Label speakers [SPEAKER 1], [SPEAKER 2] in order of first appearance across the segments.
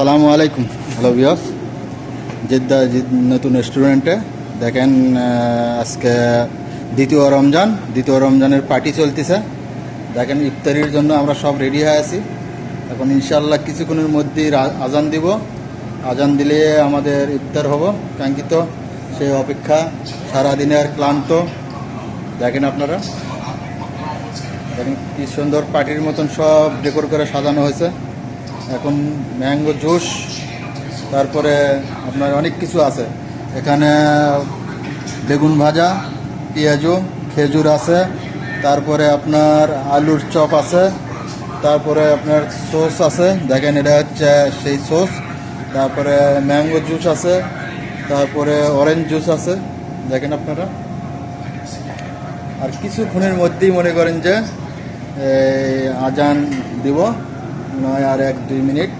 [SPEAKER 1] সালামু আলাইকুম। হ্যালো বিয়স জেদ্দা জিদ- নতুন রেস্টুরেন্টে। দেখেন আজকে দ্বিতীয় রমজান। দ্বিতীয় রমজানের পার্টি চলতেছে। দেখেন, ইফতারির জন্য আমরা সব রেডি হয়ে আছি। এখন ইনশাল্লাহ কিছুক্ষণের মধ্যেই আজান দিব। আজান দিলে আমাদের ইফতার হব। কাঙ্ক্ষিত সেই অপেক্ষা সারাদিনের ক্লান্ত। দেখেন আপনারা। দেখেন, কি সুন্দর পার্টির মতন সব ডেকোর করে সাজানো হয়েছে। এখন ম্যাঙ্গো জুস, তারপরে আপনার অনেক কিছু আছে। এখানে বেগুন ভাজা, পেঁয়াজু, খেজুর আছে, তারপরে আপনার আলুর চপ আছে, তারপরে আপনার সস আছে, দেখেন এটা হচ্ছে সেই সস, তারপরে ম্যাঙ্গো জুস আছে, তারপরে অরেঞ্জ জুস আছে, দেখেন আপনারা। আর কিছুক্ষণের মধ্যেই মনে করেন যে আজান দিব। নয় আর এক, দুই মিনিট।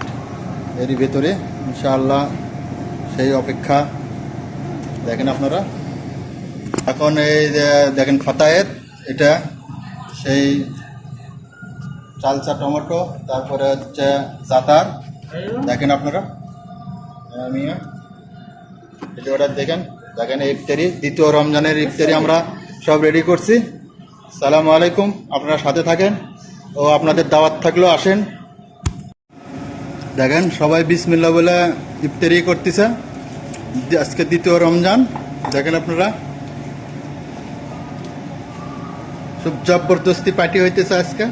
[SPEAKER 1] এরই ভেতরে, ইনশাআল্লাহ, সেই অপেক্ষা। দেখেন আপনারা। এখন এই দেখেন ফাতায়ের এটা সেই চালচা টমেটো, তারপরে হচ্ছে জাতার। দেখেন আপনারা। আমি ভিডিওটা দেখেন। দেখেন, ইফতারি, দ্বিতীয় রমজানের ইফতারি আমরা সব রেডি করছি। সালাম আলাইকুম। আপনারা সাথে থাকেন। ও আপনাদের দাওয়াত থাকলেও আসেন। দেখেন, সবাই বিসমিল্লা বলে ইফতারি করতেছে। আজকে দ্বিতীয় রমজান, দেখেন আপনারা। সব জবরদস্তি পার্টি হইতেছে আজকে।